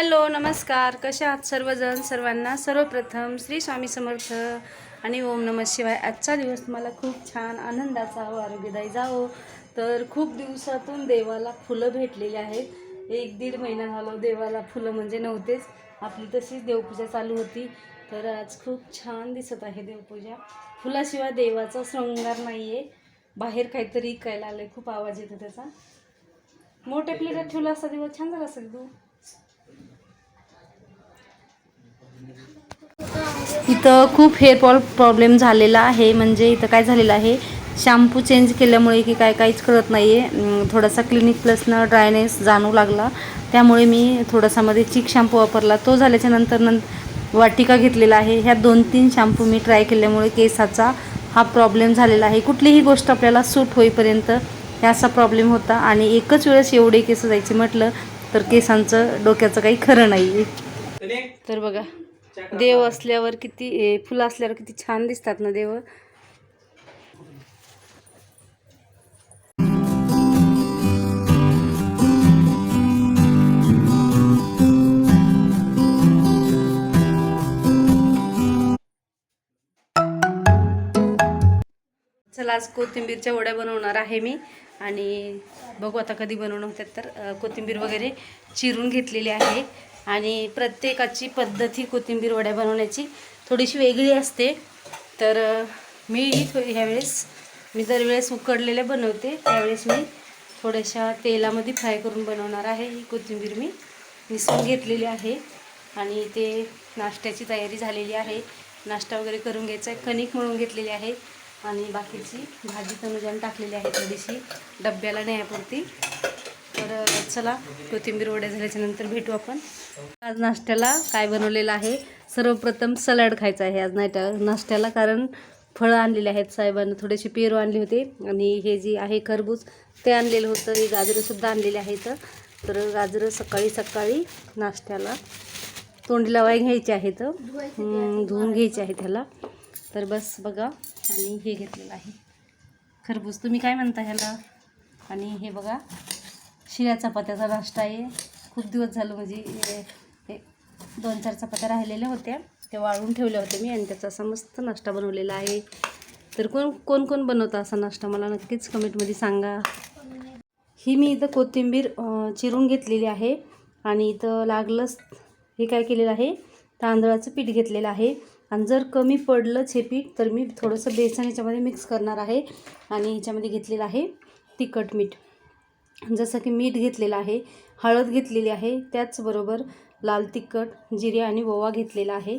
Hello नमस्कार. कशा आहात सर्वजण? सर्वांना सर्वप्रथम श्री स्वामी समर्थ आणि ओम नम शिवाय. आजचा दिवस तुम्हाला खूप छान आनंदाचा व आरोग्यदायी जावो हो. तर खूप दिवसातून देवाला फुलं भेटलेली आहेत. एक दीड महिना झालो देवाला फुलं म्हणजे नव्हतेच. आपली तशीच देवपूजा चालू होती. तर आज खूप छान दिसत आहे देवपूजा. फुलाशिवाय देवाचा श्रृंगार नाही आहे बाहेर काहीतरी ऐकायला आलं खूप आवाज येतो त्याचा. मोठ्या प्लेटात ठेवला असता दिवस छान झाला असेल तू. इथं खूप हेअरफॉल प्रॉब्लेम झालेला आहे. म्हणजे इथं काय झालेलं आहे? शॅम्पू चेंज केल्यामुळे की काय काहीच कळत नाही आहे थोडासा क्लिनिक प्लसनं ड्रायनेस जाणू लागला. त्यामुळे मी थोडासा मध्ये चिक शॅम्पू वापरला. तो झाल्याच्यानंतर नं वाटिका घेतलेला आहे. ह्या दोन तीन शॅम्पू मी ट्राय केल्यामुळे केसाचा हा प्रॉब्लेम झालेला आहे. कुठलीही गोष्ट आपल्याला सूट होईपर्यंत हे असा प्रॉब्लेम होता आणि एकच वेळेस एवढे केस जायचे म्हटलं तर केसांचं डोक्याचं काही खरं नाही आहे तर बघा देव असल्यावर किती फुलं असल्यावर किती छान दिसतात ना देव. चला आज कोथिंबीरच्या वड्या बनवणार आहे मी. आणि बघू आता कधी बनवणं होतात तर कोथिंबीर वगैरे चिरून घेतलेली आहे. आणि प्रत्येकाची पद्धत ही कोथिंबीर वड्या बनवण्याची थोडीशी वेगळी असते. तर मी ही थो ह्यावेळेस मी दरवेळेस उकडलेल्या बनवते. त्यावेळेस मी थोड्याशा तेलामध्ये फ्राय करून बनवणार आहे ही कोथिंबीर मी. मिसळून घेतलेली आहे आणि ते नाश्त्याची तयारी झालेली आहे. नाश्ता वगैरे करून घ्यायचा आहे. कणिक म्हणून घेतलेली आहे आणि बाकीची भाजी तनुजान टाकलेली आहे थोडीशी डब्याला न्यायापुरती तर चला कोथिंबीर वड्या झाल्याच्यानंतर भेटू आपण. आज नाश्त्याला काय बनवलेलं आहे? सर्वप्रथम सलाड खायचं आहे आज नाश्त्या नाश्त्याला कारण फळं आणलेली आहेत साहेबांना. थोडेसे पेरू आणले होते आणि हे जे आहे खरबूज ते आणलेलं होतं. हे गाजरंसुद्धा आणलेले आहेत. तर गाजरं सकाळी सकाळी नाश्त्याला तोंडी लावाय घ्यायचे आहेत. धुवून घ्यायचे आहेत ह्याला तर बस बघा आणि हे घेतलेलं आहे. खरबूज तुम्ही काय म्हणता ह्याला? आणि हे बघा. शिळ्या चपात्याचा नाश्ता आहे. खूप दिवस झालं म्हणजे हे- दोन चार चपात्या राहिलेल्या होत्या. त्या वाळून ठेवल्या होत्या मी आणि त्याचा असा मस्त नाश्ता बनवलेला आहे. तर कोण कोण कोण बनवतं असा नाश्ता मला नक्कीच कमेंटमध्ये सांगा. ही मी इथं कोथिंबीर चिरून घेतलेली आहे आणि इथं लागलंच हे काय केलेलं आहे? तांदळाचं पीठ घेतलेलं आहे. आणि जर कमी पडलंच हे पीठ तर मी थोडंसं बेसन याच्यामध्ये मिक्स करणार आहे आणि ह्याच्यामध्ये घेतलेलं आहे तिखट मीठ. जसं की मीठ घेतलेलं आहे हळद घेतलेली आहे त्याचबरोबर लाल तिखट जिरे आणि ओवा घेतलेला आहे.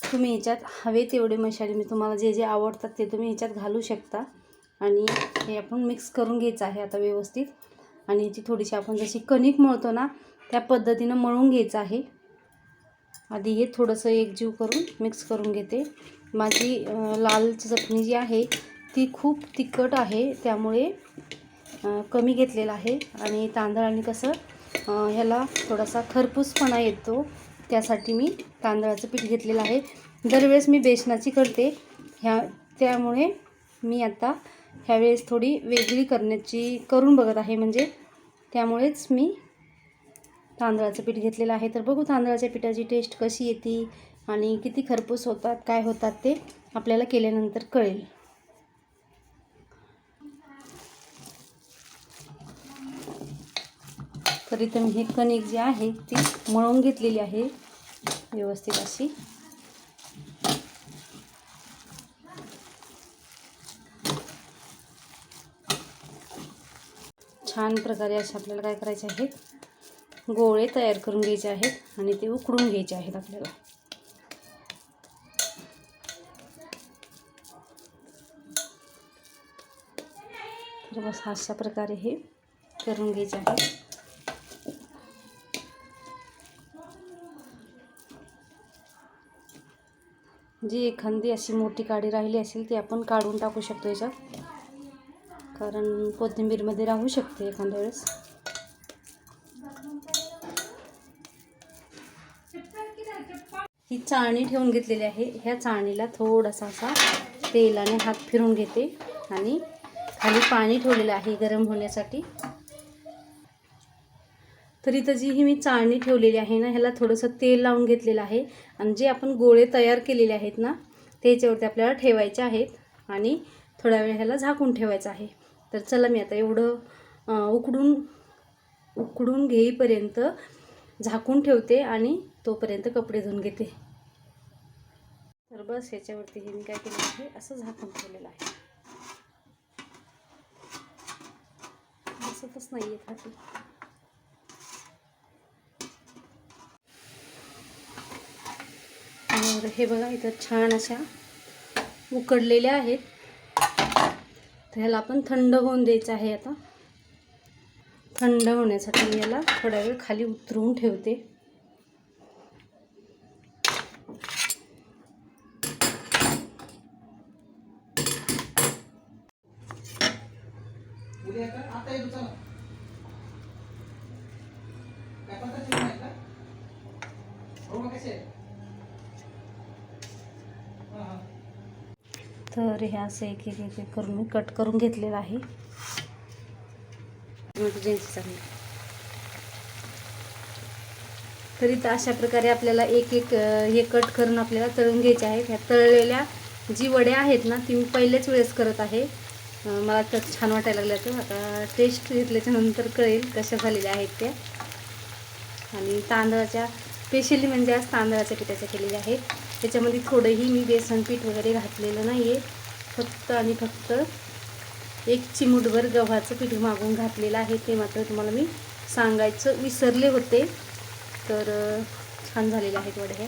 तुम्ही ह्याच्यात हवे तेवढे मसाले मी तुम्हाला जे जे आवडतात ते तुम्ही ह्याच्यात घालू शकता. आणि हे आपण मिक्स करून घ्यायचं आहे आता व्यवस्थित. आणि ह्याची थोडीशी आपण जशी कणिक मळतो ना त्या पद्धतीनं मळून घ्यायचं आहे. आधी हे थोडंसं एकजीव करून मिक्स करून घेते. माझी लाल चटणी जी आहे ती खूप तिखट आहे त्यामुळे कमी घेतलेलं आहे. आणि तांदळाने कसं ह्याला थोडासा खरपूसपणा येतो त्यासाठी मी तांदळाचं पीठ घेतलेलं आहे. दरवेळेस मी बेसनाची करते. ह्या त्यामुळे मी आता ह्यावेळेस थोडी वेगळी करण्याची करून बघत आहे. म्हणजे त्यामुळेच मी तांदळाचं पीठ घेतलेलं आहे. तर बघू तांदळाच्या पिठाची टेस्ट कशी येते आणि किती खरपूस होतात काय होतात ते आपल्याला केल्यानंतर कळेल. तर इथे मी हे कणिक जी आहे ती मळून घेतलेली आहे व्यवस्थित अशी. छान प्रकारे असे आपल्याला काय करायचे आहेत? गोळे तयार करून घ्यायचे आहेत आणि ते उकडून घ्यायचे आहेत आपल्याला. तर बस अशा प्रकारे हे करून घ्यायचे आहे जी एखादी अशी मोठी काडी राहिली असेल ती आपण काढून टाकू शकतो याच्यात. कारण कोथिंबीरमध्ये राहू शकते एखाद्या वेळेस. ही चाळणी ठेवून घेतलेली आहे. ह्या चाळणीला थोडासा असा तेलाने हात फिरून घेते आणि खाली पाणी ठेवलेलं आहे गरम होण्यासाठी. तर इथं जी ही मी चाळणी ठेवलेली आहे ना ह्याला थोडंसं तेल लावून घेतलेलं आहे. आणि जे आपण गोळे तयार केलेले आहेत ना ते ह्याच्यावरती आपल्याला ठेवायचे आहेत. आणि थोड्या वेळ ह्याला झाकून ठेवायचं आहे. तर चला मी आता एवढं उकडून उकडून घेईपर्यंत झाकून ठेवते आणि तोपर्यंत कपडे धुवून घेते. तर बस ह्याच्यावरती हे मी काय केलं आहे असं झाकून ठेवलेलं आहे. दिसतच नाही आहे तर हे बघा इथं छान अशा उकडलेल्या आहेत. तर ह्याला आपण थंड होऊन द्यायचं आहे आता. थंड होण्यासाठी मी याला थोडा वेळ खाली उतरवून ठेवते. आता येतो चला काय पत्ता चिरून आहे का हो मग कसे आहे हां हां तर हे असं एक एक एक करून मी कट करून घेतलेलं आहे. टोमॅटो चांगली. तर इथं अशा प्रकारे आपल्याला एक एक हे कट करून आपल्याला तळून घ्यायचे आहेत. ह्या तळलेल्या जी वड्या आहेत ना ती मी पहिल्याच वेळेस करत आहे. मला तर छान वाटायला लागलं तर आता टेस्ट घेतल्याच्या नंतर कळेल कशा झालेल्या आहेत त्या. आणि तांदळाच्या स्पेशली म्हणजे आज तांदळाच्या पिठाच्या केलेल्या आहेत. त्याच्यामध्ये थोडंही मी बेसन पीठ वगैरे घातलेलं नाही आहे फक्त आणि फक्त एक चिमूटभर गव्हाचं पीठ मागून घातलेलं आहे ते मात्र तुम्हाला मी सांगायचं विसरले होते. तर छान झालेले आहेत वड्या.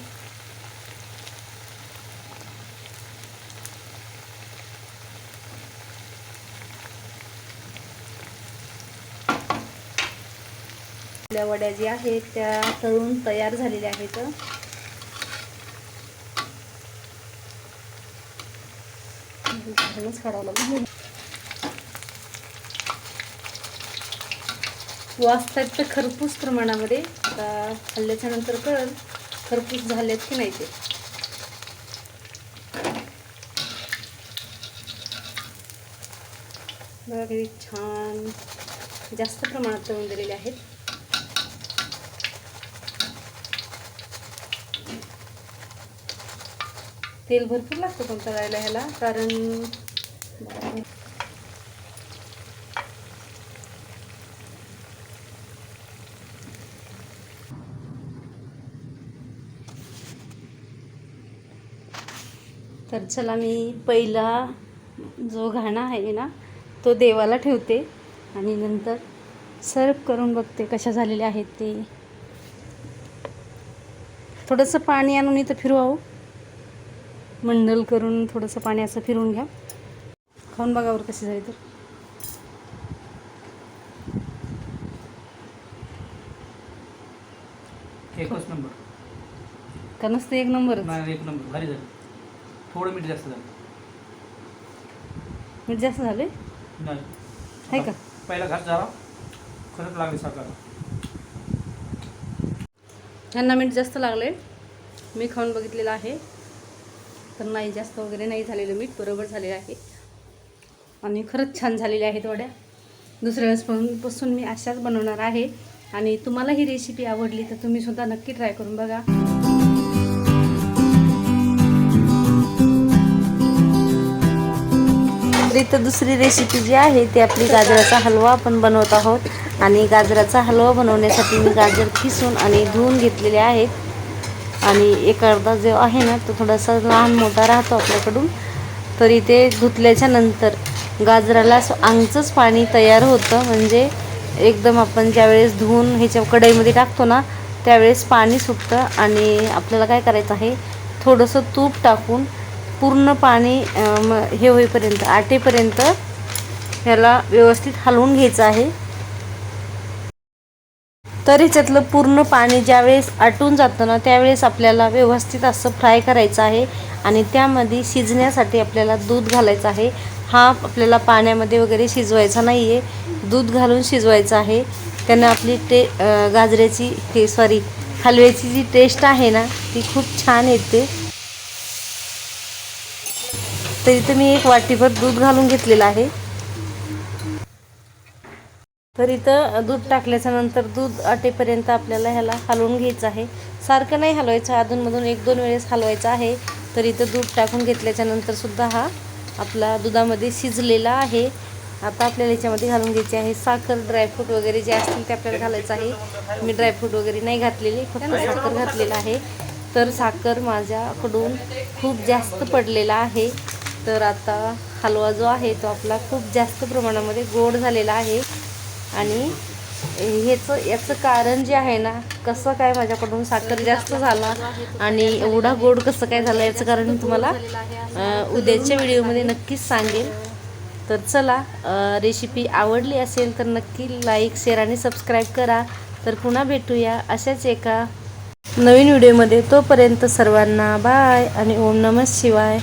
आपल्या वड्या ज्या आहेत त्या तळून तयार झालेल्या आहेत. घालूनच काढावं लागेल. वाजतात तर खरपूस प्रमाणामध्ये आता खाल्ल्याच्या नंतर कळल खरपूस झालेत की नाही ते. बघा किती छान जास्त प्रमाणात तळून दिलेले आहेत. तेल भरपूर लागतं पण तळायला ह्याला कारण तर चला मी पहिला जो घाणा आहे ना तो देवाला ठेवते आणि नंतर सर्व करून बघते कशा झालेल्या आहेत ते. थोडंसं पाणी आणून इथं फिरवावं. मंडल करून थोडंसं पाणी असं फिरवून घ्या. खाऊन बघावर कशी झाली तर. एकच नंबर. का नसतं एक नंबरच? नाही एक नंबर. भारी झालं. थोडं मीठ जास्त झालं. जास्त झाले नाही. आहे का? पहिला घात झाला. खरंच लागले ह्यांना मीठ जास्त लागले मी खाऊन बघितलेलं आहे. तर नाही जास्त वगैरे नाही झालेलं मीठ बरोबर झालेलं आहे. आणि खरंच छान झालेल्या आहेत वड्या. दुसऱ्या वेळेसपासून मी अशाच बनवणार आहे. आणि तुम्हाला ही रेसिपी आवडली तर तुम्ही सुद्धा नक्की ट्राय करून बघा. तर इथं दुसरी रेसिपी जी आहे ती आपली गाजराचा हलवा आपण बनवत आहोत. आणि गाजराचा हलवा बनवण्यासाठी मी गाजर खिसून आणि धुवून घेतलेले आहेत. आणि एक अर्धा जो आहे ना तो थोडासा लहान मोठा राहतो आपल्याकडून. तर इथे धुतल्याच्या नंतर गाजराला असं पाणी तयार होतं. म्हणजे एकदम आपण ज्यावेळेस धुवून ह्याच्या कढईमध्ये टाकतो ना त्यावेळेस पाणी सुटतं. आणि आपल्याला काय करायचं आहे थोडंसं तूप टाकून पूर्ण पाणी हे होईपर्यंत आटेपर्यंत ह्याला व्यवस्थित हलवून घ्यायचं आहे. तर ह्याच्यातलं पूर्ण पाणी ज्यावेळेस आटून जातं ना त्यावेळेस आपल्याला व्यवस्थित असं फ्राय करायचं आहे. आणि त्यामध्ये शिजण्यासाठी आपल्याला दूध घालायचं आहे. हा आपल्याला पाण्यामध्ये वगैरे शिजवायचा नाही आहे दूध घालून शिजवायचं आहे. त्यानं आपली टे गाजऱ्याची ते सॉरी हलव्याची जी टेस्ट आहे ना ती खूप छान येते. तर मी एक वाटीभर दूध घालून घेतलेलं आहे. तर इथं दूध टाकल्याच्या नंतर दूध आटेपर्यंत आपल्याला ह्याला हलवून घ्यायचं आहे. सारखं नाही हलवायचं अधूनमधून एक दोन वेळेस हलवायचं आहे. तर इथं दूध टाकून घेतल्याच्या हा आपला दुधामध्ये शिजलेला आहे. आता आपल्याला याच्यामध्ये घालून घ्यायची आहे साखर ड्रायफ्रूट वगैरे जे असतील ते आपल्याला घालायचं आहे. मी ड्रायफ्रूट वगैरे नाही घातलेली फक्त साखर घातलेलं आहे. तर साखर माझ्याकडून खूप जास्त पडलेला आहे. तर आता हलवा जो आहे तो आपला खूप जास्त प्रमाणामध्ये गोड झालेला आहे. आणि ह्याचं याचं कारण जे आहे ना कसं काय माझ्याकडून साखर जास्त झाला आणि एवढा गोड कसं काय झालं याचं कारण मी तुम्हाला उद्याच्या व्हिडिओमध्ये नक्कीच सांगेन. तर चला रेसिपी आवडली असेल तर नक्की लाईक शेअर आणि सबस्क्राईब करा. तर पुन्हा भेटूया अशाच एका नवीन व्हिडिओमध्ये. तोपर्यंत सर्वांना बाय आणि ओम नमः शिवाय.